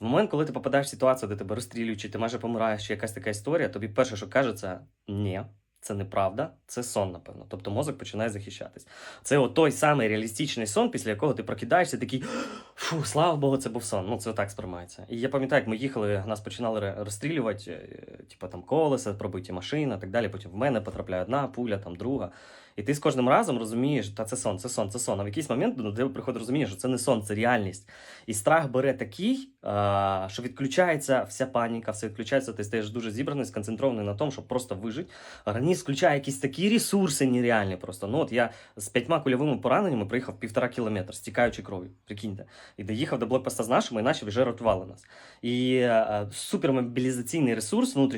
В момент, коли ти попадаєш в ситуацію, де тебе розстрілюють, чи ти майже помираєш, чи якась така історія, тобі перше, що кажеться, ні. Це неправда, це сон, напевно. Тобто мозок починає захищатись. Це от той самий реалістичний сон, після якого ти прокидаєшся, такий фу, слава Богу, це був сон. Ну це так сприймається. І я пам'ятаю, як ми їхали, нас починали розстрілювати, е, типу там колеса, пробиті машини, так далі. Потім в мене потрапляє одна пуля, там друга. І ти з кожним разом розумієш, та це сон, це сон, це сон. А в якийсь момент до тебе приходить розуміння, що це не сон, це реальність. І страх бере такий, що відключається вся паніка, все відключається, ти стаєш дуже зібраний, сконцентрований на тому, щоб просто вижити. Організм включає якісь такі ресурси нереальні просто. Ну от я з п'ятьма кульовими пораненнями проїхав півтора кілометра, стікаючи кров'ю. Прикиньте. І доїхав до блокпоста з нашими, і наші вже рятували нас. І е, супермобілізаційний ресурс внутрішній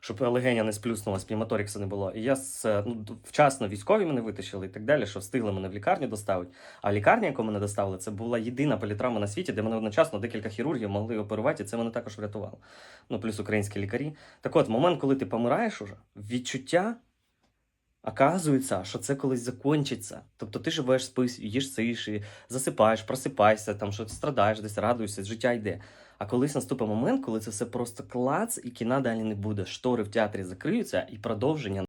Щоб легеня не сплюснулась, пневмоторікса не було. І я з, ну, вчасно військові мене витащили і так далі, що встигли мене в лікарню доставити. А лікарня, яку мене доставили, це була єдина політравма на світі, де мене одночасно декілька хірургів могли оперувати, і це мене також врятувало. Ну, плюс українські лікарі. Так от, момент, коли ти помираєш уже, відчуття. Оказується, що це колись закінчиться. Тобто ти живеш, спиш, їш сиші, засипаєш, просипаєшся, там що страдаєш, десь радуєшся, життя йде. А колись наступить момент, коли це все просто клац, і кіна далі не буде. Штори в театрі закриються, і продовження